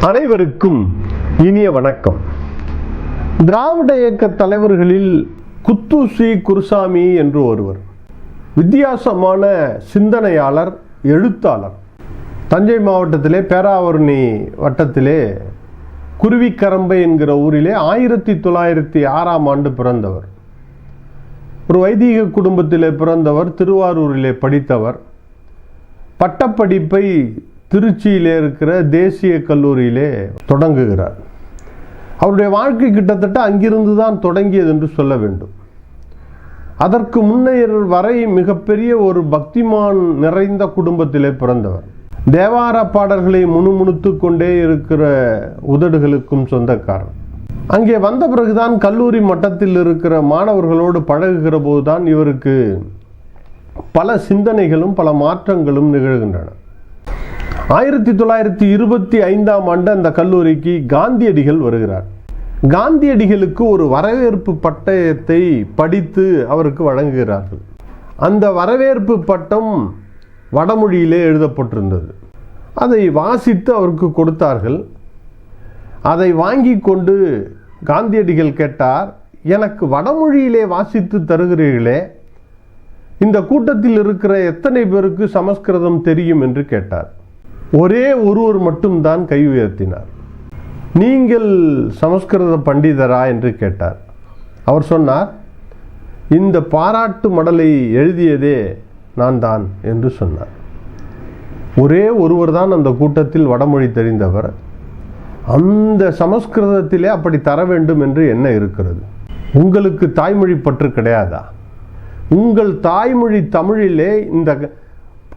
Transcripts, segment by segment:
அனைவருக்கும் இனிய வணக்கம். திராவிட இயக்க தலைவர்களில் குத்துசி குருசாமி என்று ஒருவர் வித்தியாசமான சிந்தனையாளர் எழுத்தாளர். தஞ்சை மாவட்டத்திலே பேராவூரணி வட்டத்திலே குருவிக்கரம்பை என்கிற ஊரிலே ஆயிரத்தி தொள்ளாயிரத்தி ஆறாம் ஆண்டு பிறந்தவர். ஒரு வைதீக குடும்பத்திலே பிறந்தவர் திருவாரூரிலே படித்தவர். பட்டப்படிப்பை திருச்சியிலே இருக்கிற தேசிய கல்லூரியிலே தொடங்குகிறார். அவருடைய வாழ்க்கை கிட்டத்தட்ட அங்கிருந்து தான் தொடங்கியது என்று சொல்ல வேண்டும். அதற்கு முன்னையர் வரை மிகப்பெரிய ஒரு பக்திமான் நிறைந்த குடும்பத்திலே பிறந்தவர். தேவார பாடல்களை முணுமுணுத்து கொண்டே இருக்கிற உதடுகளுக்கும் சொந்தக்காரர். அங்கே வந்த பிறகுதான் கல்லூரி மட்டத்தில் இருக்கிற மாணவர்களோடு பழகுகிற போதுதான் இவருக்கு பல சிந்தனைகளும் பல மாற்றங்களும் நிகழ்கின்றன. ஆயிரத்தி தொள்ளாயிரத்தி இருபத்தி ஐந்தாம் ஆண்டு அந்த கல்லூரிக்கு காந்தியடிகள் வருகிறார். காந்தியடிகளுக்கு ஒரு வரவேற்பு பட்டயத்தை படித்து அவருக்கு வழங்குகிறார்கள். அந்த வரவேற்பு பட்டம் வடமொழியிலே எழுதப்பட்டிருந்தது. அதை வாசித்து அவருக்கு கொடுத்தார்கள். அதை வாங்கி கொண்டு காந்தியடிகள் கேட்டார் எனக்கு வடமொழியிலே வாசித்து தருகிறீர்களே இந்த கூட்டத்தில் இருக்கிற எத்தனை பேருக்கு சமஸ்கிருதம் தெரியும்? என்று கேட்டார். ஒரே ஒருவர் மட்டும்தான் கை உயர்த்தினார். நீங்கள் சமஸ்கிருத பண்டிதரா? என்று கேட்டார். அவர் சொன்னார் இந்த பாராட்டு மடலை எழுதியதே நான் தான் என்று சொன்னார். ஒரே ஒருவர் தான் அந்த கூட்டத்தில் வடமொழி தெரிந்தவர். அந்த சமஸ்கிருதத்திலே அப்படி தர வேண்டும் என்று என்ன இருக்கிறது? உங்களுக்கு தாய்மொழி பற்று கிடையாதா? உங்கள் தாய்மொழி தமிழிலே இந்த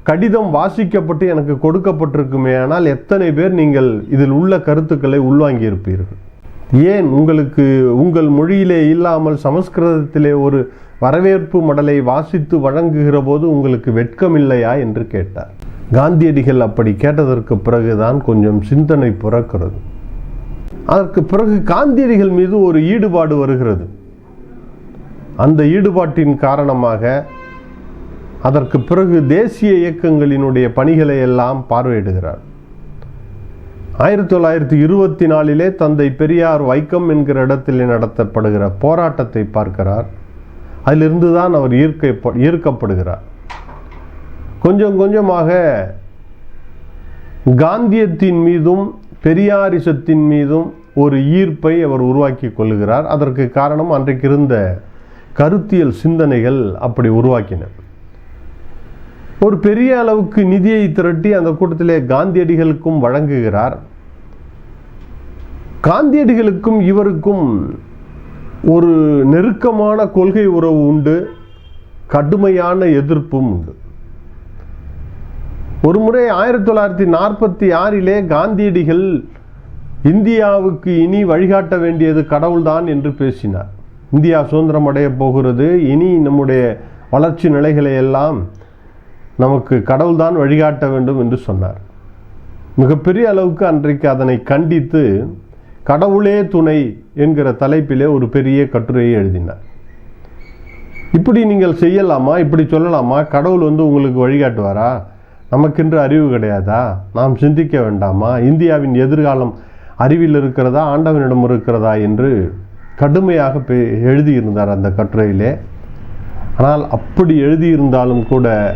கடிதம் வாசிக்கப்பட்டு எனக்கு கொடுக்கப்பட்டிருக்குமே ஆனால் எத்தனை பேர் நீங்கள் இதில் உள்ள கருத்துக்களை உள்வாங்கி இருப்பீர்கள் ஏன் உங்களுக்கு உங்கள் மொழியிலே இல்லாமல் சமஸ்கிருதத்திலே ஒரு வரவேற்பு மடலை வாசித்து வழங்குகிற போது உங்களுக்கு வெட்கமில்லையா என்று கேட்டார். காந்தியடிகள் அப்படி கேட்டதற்கு பிறகுதான் கொஞ்சம் சிந்தனை பிறக்கிறது. அதற்கு பிறகு காந்தியடிகள் மீது ஒரு ஈடுபாடு வருகிறது. அந்த ஈடுபாட்டின் காரணமாக அதற்கு பிறகு தேசிய இயக்கங்களினுடைய பணிகளை எல்லாம் பார்வையிடுகிறார். ஆயிரத்தி தொள்ளாயிரத்தி இருபத்தி நாலிலே தந்தை பெரியார் வைக்கம் என்கிற இடத்திலே நடத்தப்படுகிற போராட்டத்தை பார்க்கிறார். அதிலிருந்து தான் அவர் ஈர்க்க ஈர்க்கப்படுகிறார். கொஞ்சம் கொஞ்சமாக காந்தியத்தின் மீதும் பெரியாரிசத்தின் மீதும் ஒரு ஈர்ப்பை அவர் உருவாக்கி கொள்கிறார். அதற்கு காரணம் அன்றைக்கு இருந்த கருத்தியல் சிந்தனைகள் அப்படி உருவாக்கின. ஒரு பெரிய அளவுக்கு நிதியை திரட்டி அந்த கூட்டத்திலே காந்தியடிகளுக்கும் வழங்குகிறார். காந்தியடிகளுக்கும் இவருக்கும் ஒரு நெருக்கமான கொள்கை உறவு உண்டு கடுமையான எதிர்ப்பும் உண்டு. ஒரு முறை ஆயிரத்தி தொள்ளாயிரத்தி நாற்பத்தி ஆறிலே காந்தியடிகள் இந்தியாவுக்கு இனி வழிகாட்ட வேண்டியது கடவுள்தான் என்று பேசினார். இந்தியா சுதந்திரம் அடைய போகிறது இனி நம்முடைய வளர்ச்சி நிலைகளை எல்லாம் நமக்கு கடவுள்தான் வழிகாட்ட வேண்டும் என்று சொன்னார். மிகப்பெரிய அளவுக்கு அன்றைக்கு அதனை கண்டித்து கடவுளே துணை என்கிற தலைப்பிலே ஒரு பெரிய கட்டுரையை எழுதினார். இப்படி நீங்கள் செய்யலாமா? இப்படி சொல்லலாமா? கடவுள் வந்து உங்களுக்கு வழிகாட்டுவாரா? நமக்கென்று அறிவு கிடையாதா? நாம் சிந்திக்க வேண்டாமா? இந்தியாவின் எதிர்காலம் அறிவில் இருக்கிறதா? ஆண்டவனிடம் இருக்கிறதா? என்று கடுமையாக எழுதியிருந்தார் அந்த கட்டுரையிலே. ஆனால் அப்படி எழுதியிருந்தாலும் கூட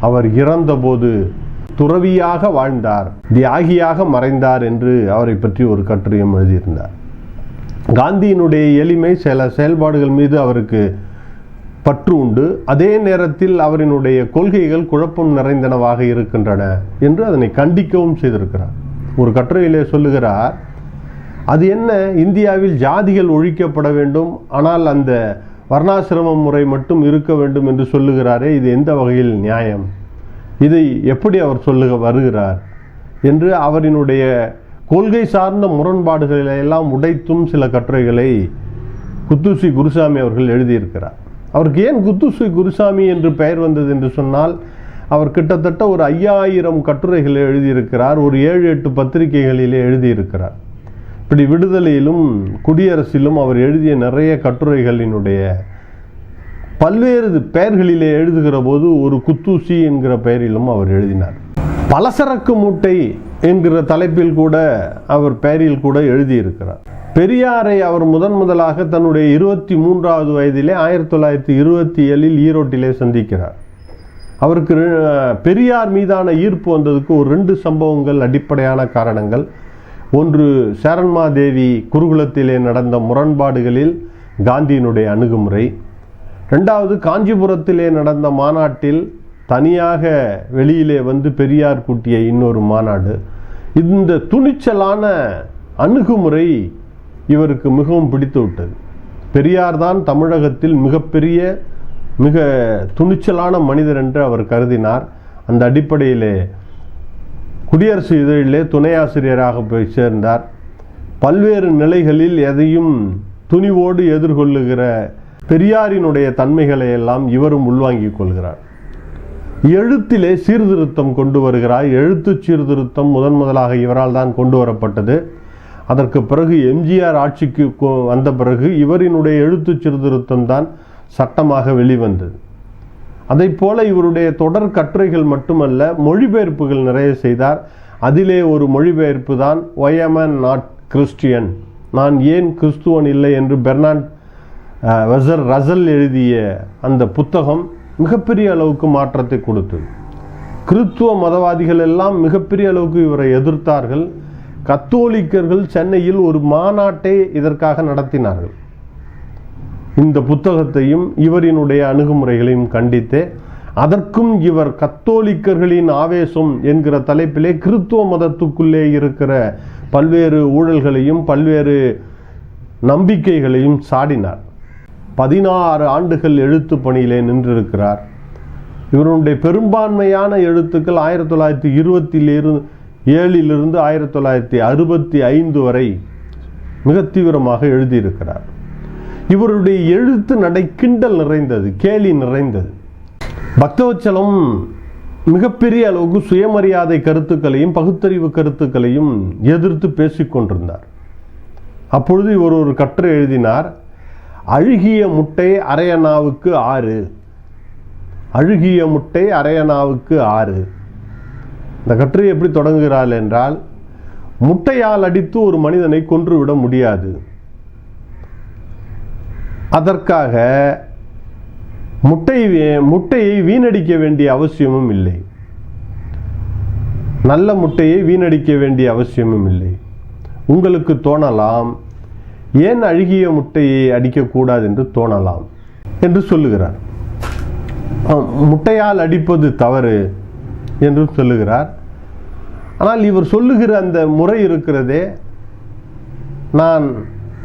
அவர் இறந்தபோது துறவியாக வாழ்ந்தார் தியாகியாக மறைந்தார் என்று அவரை பற்றி ஒரு கட்டுரையும் எழுதியிருந்தார். காந்தியினுடைய எளிமை சில செயல்பாடுகள் மீது அவருக்கு பற்று உண்டு. அதே நேரத்தில் அவரினுடைய கொள்கைகள் குழப்பம் நிறைந்தனவாக இருக்கின்றன என்று அதனை கண்டிக்கவும் செய்திருக்கிறார். ஒரு கட்டுரையிலே சொல்லுகிறார் அது என்ன? இந்தியாவில் ஜாதிகள் ஒழிக்கப்பட வேண்டும். ஆனால் அந்த வர்ணாசிரமம் முறை மட்டும் இருக்க வேண்டும் என்று சொல்லுகிறாரே இது எந்த வகையில் நியாயம்? இதை எப்படி அவர் சொல்லுக வருகிறார்? என்று அவரினுடைய கொள்கை சார்ந்த முரண்பாடுகளை எல்லாம் உடைத்தும் சில கட்டுரைகளை குத்துசி குருசாமி அவர்கள் எழுதியிருக்கிறார். அவருக்கு ஏன் குத்துசி குருசாமி என்று பெயர் வந்தது என்று சொன்னால் அவர் கிட்டத்தட்ட ஒரு ஐயாயிரம் கட்டுரைகளை எழுதியிருக்கிறார் ஒரு ஏழு எட்டு பத்திரிகைகளிலே எழுதியிருக்கிறார். இப்படி விடுதலையிலும் குடியரசிலும் அவர் எழுதிய நிறைய கட்டுரைகளினுடைய பல்வேறு பெயர்களிலே எழுதுகிற போது ஒரு குத்தூசி என்கிற பெயரிலும் அவர் எழுதினார். பலசரக்கு மூட்டை என்கிற தலைப்பில் கூட அவர் பெயரில் கூட எழுதியிருக்கிறார். பெரியாரை அவர் முதன் முதலாக தன்னுடைய இருபத்தி மூன்றாவது வயதிலே ஆயிரத்தி தொள்ளாயிரத்தி இருபத்தி ஏழில் ஈரோட்டிலே சந்திக்கிறார். அவருக்கு பெரியார் மீதான ஈர்ப்பு வந்ததுக்கு ஒரு ரெண்டு சம்பவங்கள் அடிப்படையான காரணங்கள். ஒன்று சேரன்மாதேவி குருகுலத்திலே நடந்த முரண்பாடுகளில் காந்தியினுடைய அணுகுமுறை. ரெண்டாவது காஞ்சிபுரத்திலே நடந்த மாநாட்டில் தனியாக வெளியிலே வந்து பெரியார் கூட்டிய இன்னொரு மாநாடு. இந்த துணிச்சலான அணுகுமுறை இவருக்கு மிகவும் பிடித்து விட்டது பெரியார் தான் தமிழகத்தில் மிகப்பெரிய மிக துணிச்சலான மனிதர் என்று அவர் கருதினார். அந்த அடிப்படையிலே குடியரசு இதழிலே துணை ஆசிரியராக போய் சேர்ந்தார். பல்வேறு நிலைகளில் எதையும் துணிவோடு எதிர்கொள்ளுகிற பெரியாரினுடைய தன்மைகளை எல்லாம் இவரும் உள்வாங்கிக் கொள்கிறார். எழுத்திலே சீர்திருத்தம் கொண்டு வருகிறார் எழுத்து சீர்திருத்தம் முதன் முதலாக இவரால் தான் கொண்டு வரப்பட்டது. அதற்கு பிறகு எம்ஜிஆர் ஆட்சிக்கு வந்த பிறகு இவரினுடைய எழுத்து சீர்திருத்தம் தான் சட்டமாக வெளிவந்தது. அதைப் போல இவருடைய தொடர் கட்டுரைகள் மட்டுமல்ல மொழிபெயர்ப்புகள் நிறைய செய்தார். அதிலே ஒரு மொழிபெயர்ப்பு தான் ஒயமன் நாட் கிறிஸ்டியன் நான் ஏன் கிறிஸ்துவன் இல்லை? என்று பெர்னாண்ட் வெசர் ரசல் எழுதிய அந்த புத்தகம் மிகப்பெரிய அளவுக்கு மாற்றத்தை கொடுத்தது. கிறித்துவ மதவாதிகள் எல்லாம் மிகப்பெரிய அளவுக்கு இவரை எதிர்த்தார்கள். கத்தோலிக்கர்கள் சென்னையில் ஒரு மாநாட்டை இதற்காக நடத்தினார்கள். இந்த புத்தகத்தையும் இவரினுடைய அணுகுமுறைகளையும் கண்டித்து அதற்கும் இவர் கத்தோலிக்கர்களின் ஆவேசம் என்கிற தலைப்பிலே கிறித்துவ மதத்துக்குள்ளே இருக்கிற பல்வேறு ஊழல்களையும் பல்வேறு நம்பிக்கைகளையும் சாடினார். பதினாறு ஆண்டுகள் எழுத்து பணியிலே நின்றிருக்கிறார். இவருடைய பெரும்பான்மையான எழுத்துக்கள் ஆயிரத்தி தொள்ளாயிரத்தி இருபத்திலிருந்து ஏழிலிருந்து ஆயிரத்தி தொள்ளாயிரத்தி அறுபத்தி ஐந்து வரை மிக தீவிரமாக எழுதியிருக்கிறார். இவருடைய எழுத்து நடை கிண்டல் நிறைந்தது கேலி நிறைந்தது. பக்தவச்சலம் மிகப்பெரிய அளவுக்கு சுயமரியாதை கருத்துக்களையும் பகுத்தறிவு கருத்துக்களையும் எதிர்த்து பேசிக்கொண்டிருந்தார் அப்பொழுது இவர் ஒரு கற்று எழுதினார் அழுகிய முட்டை அரையனாவுக்கு ஆறு. அழுகிய முட்டை அரையனாவுக்கு ஆறு. இந்த கட்டுரை எப்படி தொடங்குகிறாள் என்றால் முட்டையால் அடித்து ஒரு மனிதனை கொன்றுவிட முடியாது. அதற்காக முட்டை முட்டையை வீணடிக்க வேண்டிய அவசியமும் இல்லை. நல்ல முட்டையை வீணடிக்க வேண்டிய அவசியமும் இல்லை. உங்களுக்கு தோணலாம் ஏன் அழுகிய முட்டையை அடிக்கக்கூடாது என்று தோணலாம் என்று சொல்லுகிறார். முட்டையால் அடிப்பது தவறு என்றும் சொல்லுகிறார். ஆனால் இவர் சொல்லுகிற அந்த முறை இருக்கிறதே நான்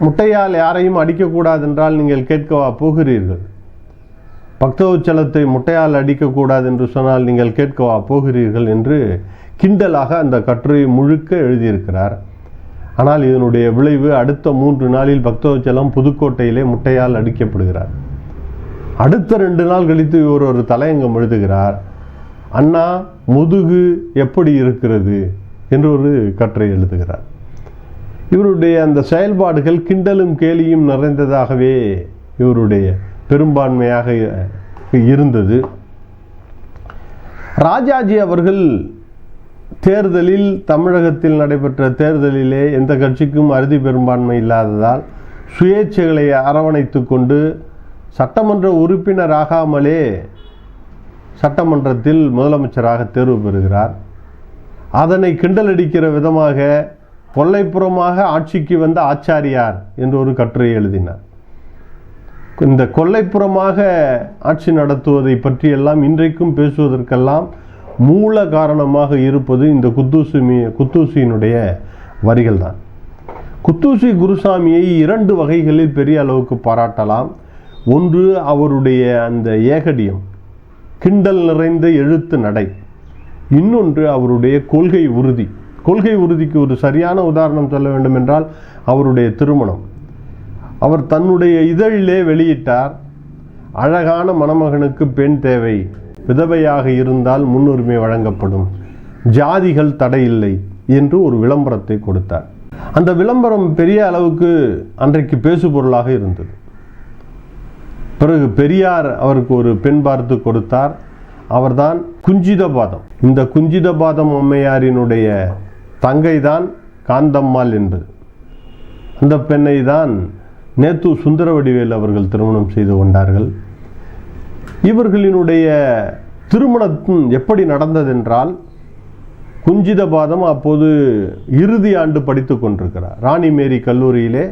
முட்டையால் யாரையும் அடிக்கக்கூடாது என்றால் நீங்கள் கேட்கவா போகிறீர்கள்? பக்தோச்சலத்தை முட்டையால் அடிக்கக்கூடாது என்று சொன்னால் நீங்கள் கேட்கவா போகிறீர்கள் என்று கிண்டலாக அந்த கட்டுரையை முழுக்க எழுதியிருக்கிறார். ஆனால் இதனுடைய விளைவு அடுத்த மூன்று நாளில் பக்தோச்சலம் புதுக்கோட்டையிலே முட்டையால் அடிக்கப்படுகிறார். அடுத்த ரெண்டு நாள் கழித்து இவர் ஒரு தலையங்கம் எழுதுகிறார். அண்ணா முதுகு எப்படி இருக்கிறது? என்று ஒரு கட்டுரை எழுதுகிறார். இவருடைய அந்த செயல்பாடுகள் கிண்டலும் கேலியும் நிறைந்ததாகவே இவருடைய பெரும்பான்மையாக இருந்தது. ராஜாஜி அவர்கள் தேர்தலில் தமிழகத்தில் நடைபெற்ற தேர்தலிலே எந்த கட்சிக்கும் அறுதி பெரும்பான்மை இல்லாததால் சுயேட்சைகளை அரவணைத்து கொண்டு சட்டமன்ற உறுப்பினராகாமலே சட்டமன்றத்தில் முதலமைச்சராக தேர்வு பெறுகிறார். அதனை கிண்டலடிக்கிற விதமாக கொல்லைப்புறமாக ஆட்சிக்கு வந்த ஆச்சாரியார் என்று ஒரு கட்டுரை எழுதினார். இந்த கொல்லைப்புறமாக ஆட்சி நடத்துவதை பற்றியெல்லாம் இன்றைக்கும் பேசுவதற்கெல்லாம் மூல காரணமாக இருப்பது இந்த குத்தூசி குத்தூசியினுடைய வரிகள் தான் குத்தூசி குருசாமியை இரண்டு வகைகளில் பெரிய அளவுக்கு பாராட்டலாம். ஒன்று அவருடைய அந்த ஏகடியம் கிண்டல் நிறைந்த எழுத்து நடை. இன்னொன்று அவருடைய கொள்கை உறுதி. கொள்கை உறுதிக்கு ஒரு சரியான உதாரணம் சொல்ல வேண்டும் என்றால் அவருடைய திருமணம். அவர் தன்னுடைய இதழிலே வெளியிட்டார் அழகான மணமகனுக்கு பெண் தேவை விதவையாக இருந்தால் முன்னுரிமை வழங்கப்படும் ஜாதிகள் தடையில்லை என்று ஒரு விளம்பரத்தை கொடுத்தார். அந்த விளம்பரம் பெரிய அளவுக்கு அன்றைக்கு பேசுபொருளாக இருந்தது. பிறகு பெரியார் அவருக்கு ஒரு பெண் பார்த்து கொடுத்தார். அவர்தான் குஞ்சிதபாதம். இந்த குஞ்சிதபாதம் அம்மையாரினுடைய தங்கை தான் காந்தம்மாள் என்பது. அந்த பெண்ணை தான் நேத்து சுந்தரவடிவேல் அவர்கள் திருமணம் செய்து கொண்டார்கள். இவர்களினுடைய திருமணம் எப்படி நடந்ததென்றால் குஞ்சிதபாதம் அப்போது இறுதி ஆண்டு படித்து கொண்டிருக்கிறார். ராணி மேரி கல்லூரியிலே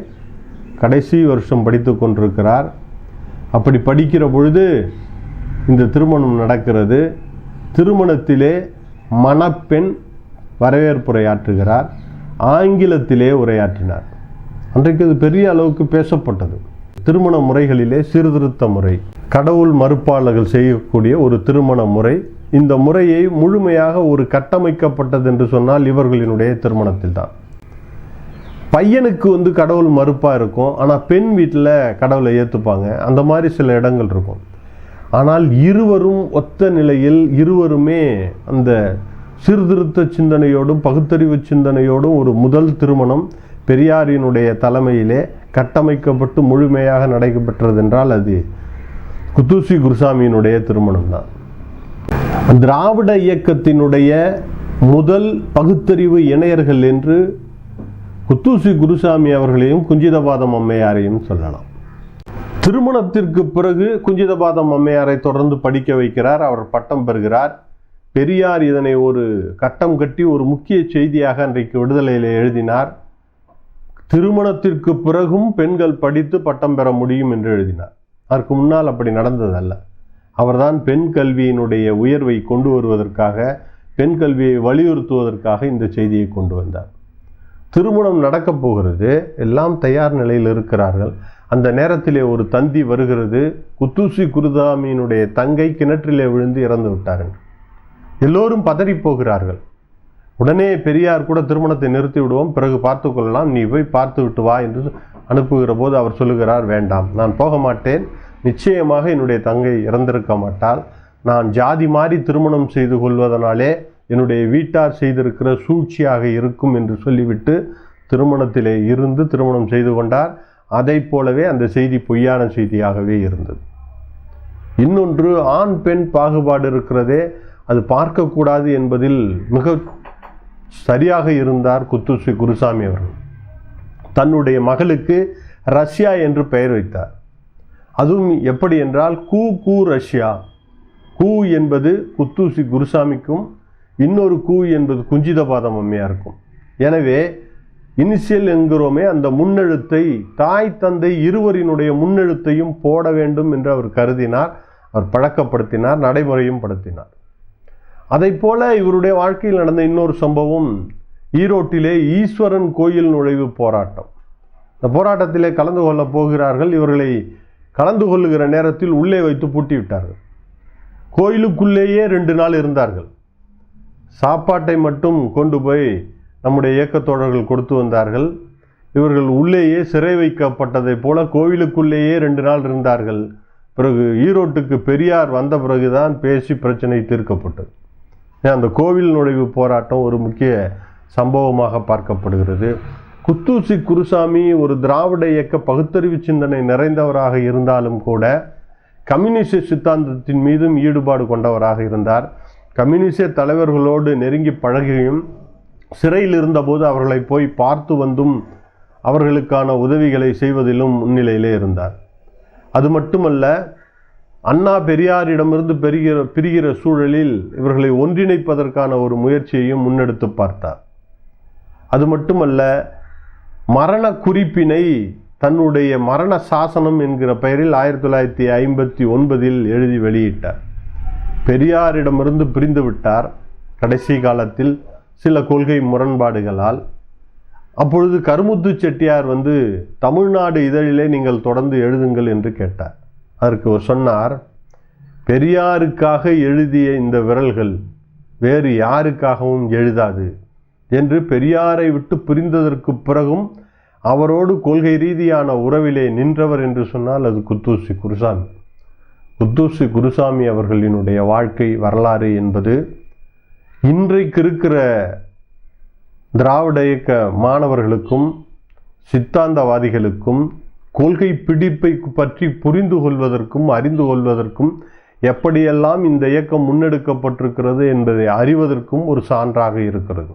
கடைசி வருஷம் படித்து கொண்டிருக்கிறார். அப்படி படிக்கிற பொழுது இந்த திருமணம் நடக்கிறது. திருமணத்திலே மணப்பெண் வரவேற்புரையாற்றுகிறார். ஆங்கிலத்திலே உரையாற்றினார். அன்றைக்கு அது பெரிய அளவுக்கு பேசப்பட்டது. திருமண முறைகளிலே சீர்திருத்த முறை கடவுள் மறுப்பாளர்கள் செய்யக்கூடிய ஒரு திருமண முறை இந்த முறையை முழுமையாக ஒரு கட்டமைக்கப்பட்டது என்று சொன்னால் இவர்களினுடைய திருமணத்தில் தான். பையனுக்கு வந்து கடவுள் மறுப்பாக இருக்கும் ஆனால் பெண் வீட்டில் கடவுளை ஏற்றுப்பாங்க அந்த மாதிரி சில இடங்கள் இருக்கும். ஆனால் இருவரும் ஒத்த நிலையில் இருவருமே அந்த சீர்திருத்த சிந்தனையோடும் பகுத்தறிவு சிந்தனையோடும் ஒரு முதல் திருமணம் பெரியாரினுடைய தலைமையிலே கட்டமைக்கப்பட்டு முழுமையாக நடைபெற்றது என்றால் அது குத்தூசி குருசாமியினுடைய திருமணம் தான் திராவிட இயக்கத்தினுடைய முதல் பகுத்தறிவு இணையர்கள் என்று குத்தூசி குருசாமி அவர்களையும் குஞ்சிதபாதம் அம்மையாரையும் சொல்லலாம். திருமணத்திற்கு பிறகு குஞ்சிதபாதம் அம்மையாரை தொடர்ந்து படிக்க வைக்கிறார் அவர் பட்டம் பெறுகிறார். பெரியார் இதனை ஒரு கட்டம் கட்டி ஒரு முக்கிய செய்தியாக அன்றைக்கு விடுதலையில் எழுதினார். திருமணத்திற்கு பிறகும் பெண்கள் படித்து பட்டம் பெற முடியும் என்று எழுதினார். அதற்கு முன்னால் அப்படி நடந்ததல்ல. அவர்தான் பெண் கல்வியினுடைய உயர்வை கொண்டு வருவதற்காக பெண் கல்வியை வலியுறுத்துவதற்காக இந்த செய்தியை கொண்டு வந்தார். திருமணம் நடக்கப் போகிறது. எல்லாம் தயார் நிலையில் இருக்கிறார்கள். அந்த நேரத்திலே ஒரு தந்தி வருகிறது. குத்தூசி குருதாமியினுடைய தங்கை கிணற்றிலே விழுந்து இறந்து விட்டார்கள் எல்லோரும் பதறி போகிறார்கள் உடனே பெரியார் கூட திருமணத்தை நிறுத்தி விடுவோம் பிறகு பார்த்து கொள்ளலாம் நீ போய் பார்த்து விட்டு வா என்று அனுப்புகிற போது அவர் சொல்லுகிறார் வேண்டாம் நான் போக மாட்டேன். நிச்சயமாக என்னுடைய தங்கை இறந்திருக்க மாட்டாள். நான் ஜாதி மாறி திருமணம் செய்து கொள்வதனாலே என்னுடைய வீட்டார் செய்திருக்கிற சூழ்ச்சியாக இருக்கும் என்று சொல்லிவிட்டு திருமணத்திலே இருந்து திருமணம் செய்து கொண்டார். அதை போலவே அந்த செய்தி பொய்யான செய்தியாகவே இருந்தது. இன்னொன்று ஆண் பெண் பாகுபாடு இருக்கிறதே. அது பார்க்கக்கூடாது என்பதில் மிக சரியாக இருந்தார் குத்துஸ்ரீ குருசாமி அவர்கள். தன்னுடைய மகளுக்கு ரஷ்யா என்று பெயர் வைத்தார். அதுவும் எப்படி என்றால் கூ கூ ரஷ்யா. கூ என்பது குத்தூசி குருசாமிக்கும் இன்னொரு கூ என்பது குஞ்சிதபாதம் அம்மையாருக்கும். எனவே இனிஷியல் என்கிறோமே அந்த முன்னெழுத்தை தாய் தந்தை இருவரினுடைய முன்னெழுத்தையும் போட வேண்டும் என்று அவர் கருதினார் அவர் பழக்கப்படுத்தினார் நடைமுறையும் படுத்தினார். அதை போல இவருடைய வாழ்க்கையில் நடந்த இன்னொரு சம்பவம் ஈரோட்டிலே ஈஸ்வரன் கோயில் நுழைவு போராட்டம். இந்த போராட்டத்திலே கலந்து கொள்ள போகிறார்கள் இவர்களை கலந்து கொள்ளுகிற நேரத்தில் உள்ளே வைத்து பூட்டி விட்டார்கள் கோயிலுக்குள்ளேயே ரெண்டு நாள் இருந்தார்கள். சாப்பாட்டை மட்டும் கொண்டு போய் நம்முடைய இயக்கத்தோழர்கள் கொடுத்து வந்தார்கள். இவர்கள் உள்ளேயே சிறை வைக்கப்பட்டதைப் போல கோவிலுக்குள்ளேயே ரெண்டு நாள் இருந்தார்கள். பிறகு ஈரோட்டுக்கு பெரியார் வந்த பிறகுதான் பேசி பிரச்சனை தீர்க்கப்பட்டது. அந்த கோவில் நுழைவு போராட்டம் ஒரு முக்கிய சம்பவமாக பார்க்கப்படுகிறது. குத்தூசி குருசாமி ஒரு திராவிட இயக்க பகுத்தறிவு சிந்தனை நிறைந்தவராக இருந்தாலும் கூட கம்யூனிச சித்தாந்தத்தின் மீதும் ஈடுபாடு கொண்டவராக இருந்தார். கம்யூனிச தலைவர்களோடு நெருங்கி பழகியும் சிறையில் இருந்தபோது அவர்களை போய் பார்த்து வந்தும் அவர்களுக்கான உதவிகளை செய்வதிலும் முன்னிலையிலே இருந்தார். அது மட்டுமல்ல அண்ணா பெரியாரிடமிருந்து பெறுகிற பிரிகிற சூழலில் இவர்களை ஒன்றிணைப்பதற்கான ஒரு முயற்சியையும் முன்னெடுத்து பார்த்தார். அது மட்டுமல்ல மரண குறிப்பினை தன்னுடைய மரண சாசனம் என்கிற பெயரில் ஆயிரத்தி தொள்ளாயிரத்தி ஐம்பத்தி ஒன்பதில் எழுதி வெளியிட்டார். பெரியாரிடமிருந்து பிரிந்து விட்டார். கடைசி காலத்தில் சில கொள்கை முரண்பாடுகளால். அப்பொழுது கருமுத்து செட்டியார் வந்து தமிழ்நாடு இதழிலே நீங்கள் தொடர்ந்து எழுதுங்கள் என்று கேட்டார். அதற்கு சொன்னார் பெரியாருக்காக எழுதிய இந்த விரல்கள் வேறு யாருக்காகவும் எழுதாது என்று பெரியாரை விட்டு பிரிந்ததற்கு பிறகும் அவரோடு கொள்கை ரீதியான உறவிலே நின்றவர் என்று சொன்னால் அது குத்தூசி குருசாமி. குத்தூசி குருசாமி அவர்களினுடைய வாழ்க்கை வரலாறு என்பது இன்றைக்கு இருக்கிற திராவிட இயக்க மாணவர்களுக்கும் சித்தாந்தவாதிகளுக்கும் கொள்கை பிடிப்பை பற்றி புரிந்து கொள்வதற்கும் அறிந்து கொள்வதற்கும் எப்படியெல்லாம் இந்த இயக்கம் முன்னெடுக்கப்பட்டிருக்கிறது என்பதை அறிவதற்கும் ஒரு சான்றாக இருக்கிறது.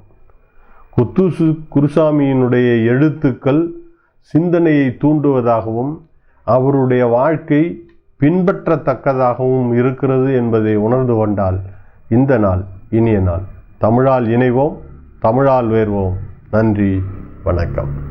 குத்துசு குருசாமியினுடைய எழுத்துக்கள் சிந்தனையை தூண்டுவதாகவும் அவருடைய வாழ்க்கை பின்பற்றத்தக்கதாகவும் இருக்கிறது என்பதை உணர்ந்து கொண்டால் இந்த நாள் இனிய நாள். தமிழால் இணைவோம் தமிழால் வேர்வோம் நன்றி வணக்கம்.